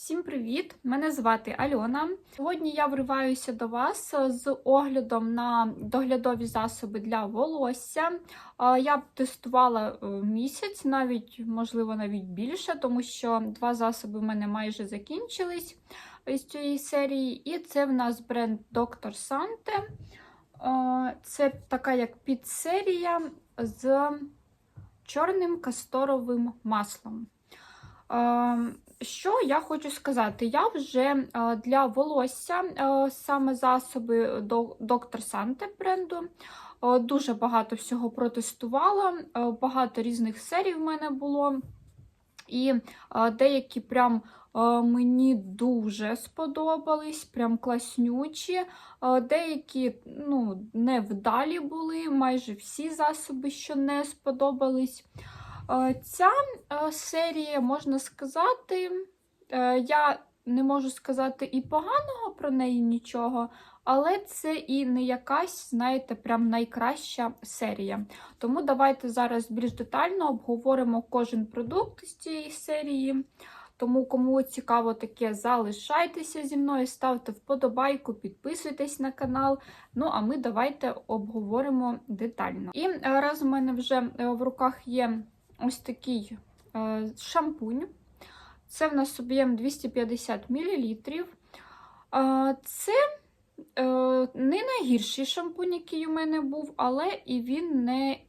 Всім привіт! Мене звати Альона. Сьогодні я вриваюся до вас з оглядом на доглядові засоби для волосся. Е, Я тестувала е, місяць, навіть, можливо, навіть більше, тому що два засоби в мене майже закінчились із цієї серії. І це в нас бренд Dr. Sante. Е, Це така як підсерія з чорним касторовим маслом. Що я хочу сказати? Я вже е, для волосся е, саме засоби до- Dr. Sante бренду. е, Дуже багато всього протестувала, багато різних серій в мене було. І деякі прям мені дуже сподобались, прям класнючі. Деякі ну, невдалі були, майже всі засоби, що не сподобались. Е, Ця е, серія, можна сказати, е, я не можу сказати і поганого про неї нічого, але це і не якась, знаєте, прям найкраща серія. Тому давайте зараз більш детально обговоримо кожен продукт з цієї серії. Тому, кому цікаво таке, залишайтеся зі мною, ставте вподобайку, підписуйтесь на канал. Ну, а ми давайте обговоримо детально. І раз у мене вже в руках є ось такий е, шампунь. Це в нас об'єм 250 мл. Е, це е, не найгірший шампунь, який у мене був, але і він не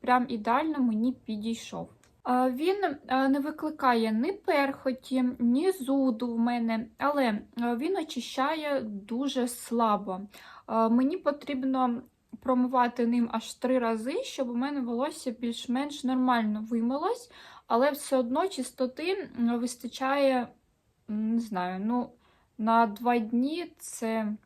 прям ідеально мені підійшов. Він не викликає ні перхоті, ні зуду в мене, але він очищає дуже слабо. Мені потрібно промивати ним аж три рази, щоб у мене волосся більш-менш нормально вимилось, але все одно чистоти вистачає, не знаю, ну, на два дні це,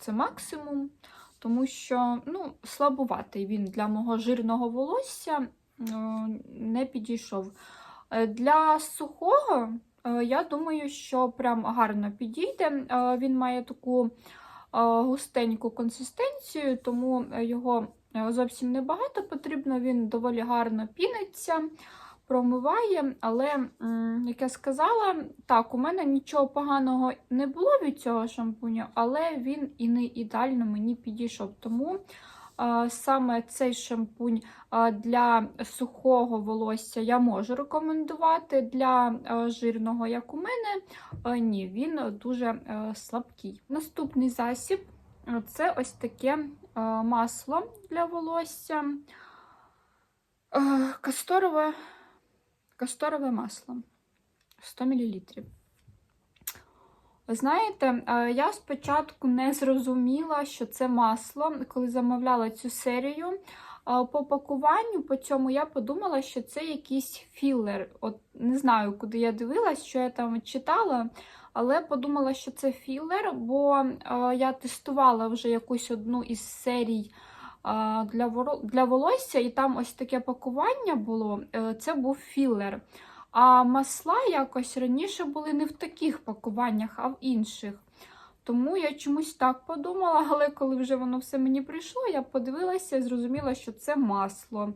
це максимум, тому що ну, слабуватий він для мого жирного волосся не підійшов. Е, Для сухого, е, я думаю, що прям гарно підійде. Е, Він має таку густеньку консистенцію, тому е, його е, зовсім небагато потрібно. Він доволі гарно піниться, промиває. Але, як я сказала, так, у мене нічого поганого не було від цього шампуню, але він і не ідеально мені підійшов. Тому е, саме цей шампунь для сухого волосся я можу рекомендувати. Для жирного, як у мене, ні, він дуже слабкий. Наступний засіб це ось таке масло для волосся. Касторове, касторове масло 100 мл. Ви знаєте, е, я спочатку не зрозуміла, що це масло, коли замовляла цю серію. По пакуванню, по цьому я подумала, що це якийсь філер. От не знаю, куди я дивилась, що я там читала, але подумала, що це філер, бо е, я тестувала вже якусь одну із серій е, для, волосся, і там ось таке пакування було. Це був філер. А масла якось раніше були не в таких пакуваннях, а в інших. Тому я чомусь так подумала, але коли вже воно все мені прийшло, я подивилася і зрозуміла, що це масло.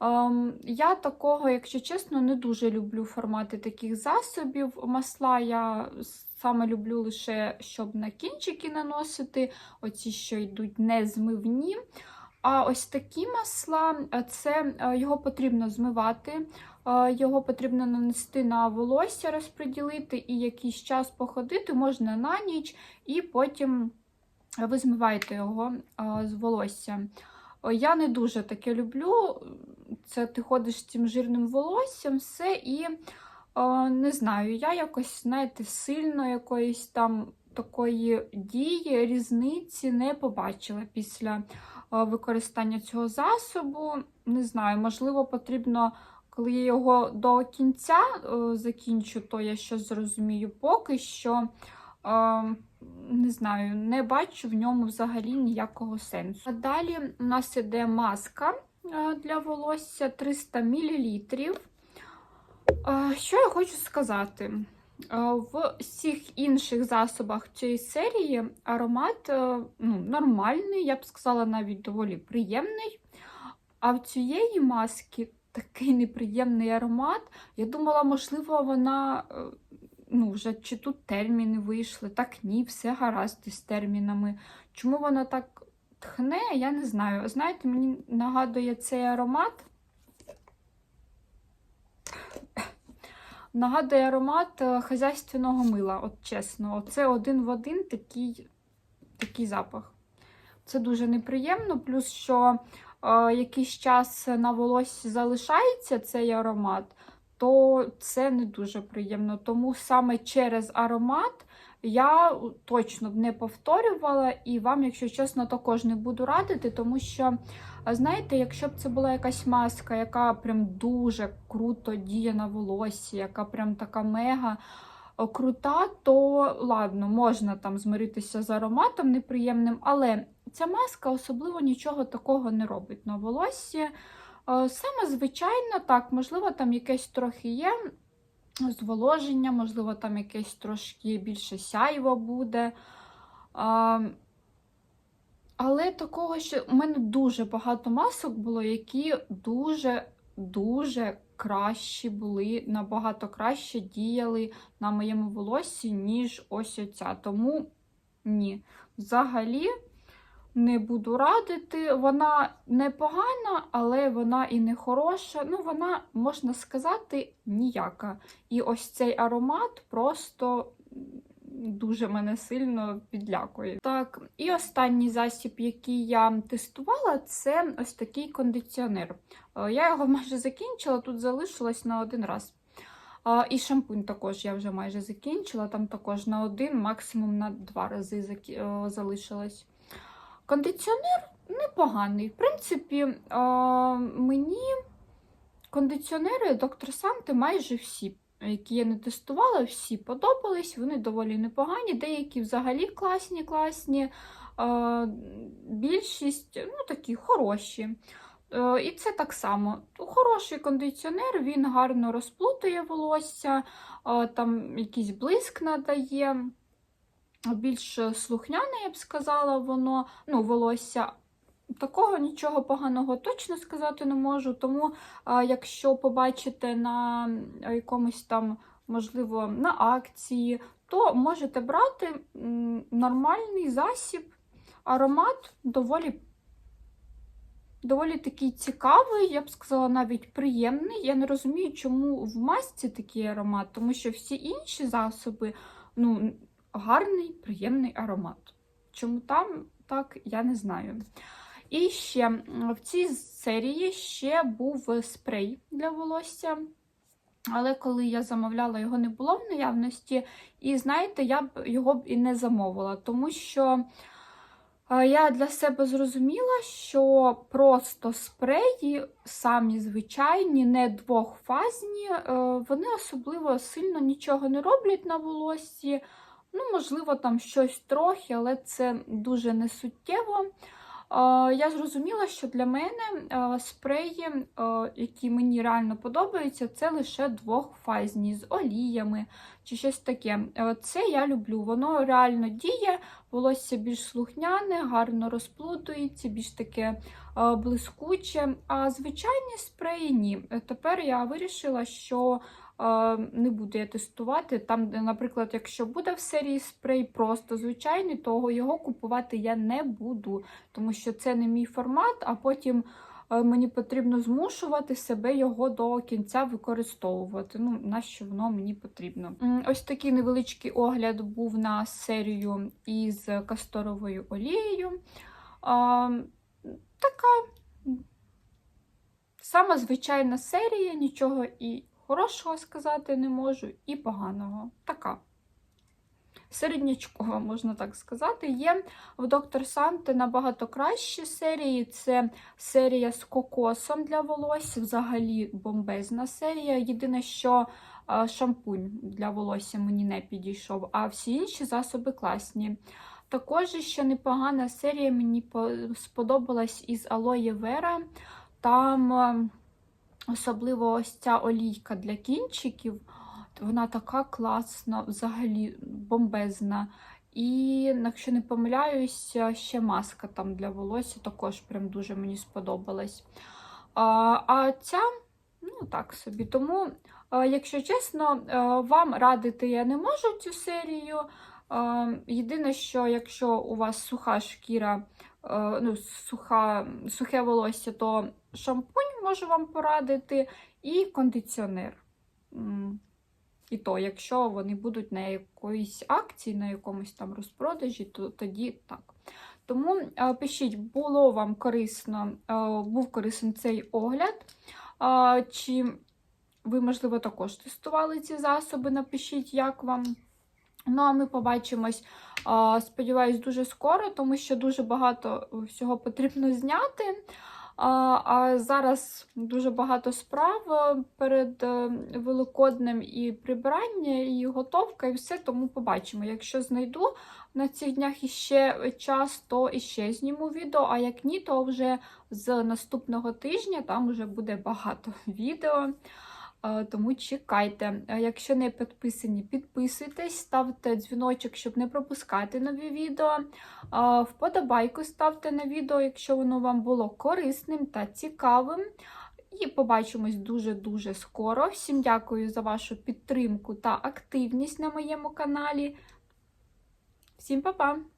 Ем, я такого, якщо чесно, не дуже люблю формати таких засобів. Масла я саме люблю лише, щоб на кінчики наносити, оці, що йдуть незмивні. А ось такі масла, е, це е, його потрібно змивати. Його потрібно нанести на волосся, розподілити і якийсь час походити, можна на ніч, і потім ви змиваєте його з волосся. Я не дуже таке люблю. Це ти ходиш з цим жирним волоссям, все, і не знаю, я якось, знаєте, сильно якоїсь там такої дії, різниці не побачила після використання цього засобу. Не знаю, можливо, потрібно. Коли я його до кінця е, закінчу, то я щось зрозумію. Поки що, е, не знаю, не бачу в ньому взагалі ніякого сенсу. А далі у нас іде маска е, для волосся 300 мл. Е, що я хочу сказати? Е, В всіх інших засобах цієї серії аромат ну, нормальний, я б сказала, навіть доволі приємний. А в цієї маски такий неприємний аромат. Я думала, можливо, вона е, ну, вже чи тут терміни вийшли. Так ні, все гаразд із термінами. Чому воно так тхне, я не знаю. Знаєте, мені нагадує цей аромат. Нагадує аромат е, хазяйственного мила, от чесно. Оце один в один такий, такий запах. Це дуже неприємно, плюс що е, якийсь час на волоссі залишається цей аромат, то це не дуже приємно. Тому саме через аромат я точно б не повторювала, і вам, якщо чесно, також не буду радити, тому що, знаєте, якщо б це була якась маска, яка прям дуже круто діє на волосі, яка прям така мега е, крута, то ладно, можна там змиритися з ароматом неприємним, але ця маска особливо нічого такого не робить на волоссі. Е, Саме звичайно, так, можливо, там якесь трохи є зволоження, можливо, там якесь трошки більше сяйво буде. Але такого, що у мене дуже багато масок було, які дуже-дуже кращі були, набагато краще діяли на моєму волоссі, ніж ось оця. Тому ні. Взагалі не буду радити. Вона не погана, але вона і не хороша. Ну, вона, можна сказати, ніяка. І ось цей аромат просто дуже мене сильно підлякує. Так, і останній засіб, який я тестувала, це ось такий кондиціонер. Е, Я його майже закінчила, тут залишилось на один раз. І шампунь також я вже майже закінчила, там також на один, максимум на два рази е, залишилось. Кондиціонер непоганий. В принципі, мені кондиціонери доктор Санти майже всі, які я не тестувала, всі подобались, вони доволі непогані, деякі взагалі класні, класні, більшість ну, такі хороші. Е, І це так само. Хороший кондиціонер, він гарно розплутує волосся, там якийсь блиск надає більш слухняне, я б сказала, воно, ну, волосся. Такого нічого поганого точно сказати не можу. Тому, якщо побачите на якомусь там, можливо, на акції, то можете брати нормальний засіб, аромат доволі. Доволі такий цікавий, я б сказала, навіть приємний. Я не розумію, чому в масці такий аромат, тому що всі інші засоби, ну, гарний, приємний аромат. Чому там так, я не знаю. І ще в цій серії ще був спрей для волосся. Але коли я замовляла, його не було в наявності. І знаєте, я б його б і не замовила, тому що я для себе зрозуміла, що просто спреї, самі звичайні, не двохфазні, е, вони особливо сильно нічого не роблять на волоссі. Ну, можливо, там щось трохи, але це дуже несуттєво. Я зрозуміла, що для мене спреї, е, які мені реально подобаються, це лише двохфазні з оліями чи щось таке. Е, Це я люблю. Воно реально діє, волосся більш слухняне, гарно розплутується, більш таке е, блискуче. А звичайні спреї ні. Тепер я вирішила, що не буду я тестувати. Там, наприклад, якщо буде в серії спрей просто звичайний, то його купувати я не буду, тому що це не мій формат, а потім. е, Мені потрібно змушувати себе його до кінця використовувати. Ну, нащо воно мені потрібно? Ось такий невеличкий огляд був на серію із касторовою олією. Така сама звичайна серія, нічого і хорошого сказати не можу, і поганого. Така. Середнячкова, можна так сказати. Є в Доктор Санте набагато кращі серії. Це серія з кокосом для волосся, взагалі бомбезна серія. Єдине, що шампунь для волосся мені не підійшов, а всі інші засоби класні. Також ще непогана серія мені сподобалась із Алоє Вера. Там е, особливо ось ця олійка для кінчиків. Вона така класна, взагалі бомбезна. І, якщо не помиляюся, ще маска там для волосся також прям дуже мені сподобалась. А, а ця, ну так собі. Тому Якщо чесно, вам радити я не можу цю серію. Єдине, що якщо у вас суха шкіра, ну, суха, сухе волосся, то шампунь можу вам порадити, і кондиціонер. І то, якщо вони будуть на якоїсь акції, на якомусь там розпродажі, то тоді так. Тому пишіть, було вам корисно, був корисний цей огляд. Чи ви, можливо, також тестували ці засоби? Напишіть, як вам. Ну, а ми побачимось, сподіваюсь, дуже скоро, тому що дуже багато всього потрібно зняти. А, а зараз дуже багато справ е, перед е, Великоднем і прибирання, і готовка, і все, тому побачимо. Якщо знайду на цих днях іще час, то іще зніму відео. А як ні, то вже з наступного тижня там вже буде багато відео. Е, Тому чекайте. Е, Якщо не підписані, підписуйтесь, ставте дзвіночок, щоб не пропускати нові відео. Е, Вподобайку ставте на відео, якщо воно вам було корисним та цікавим. І побачимось дуже-дуже скоро. Всім дякую за вашу підтримку та активність на моєму каналі. Всім па-па!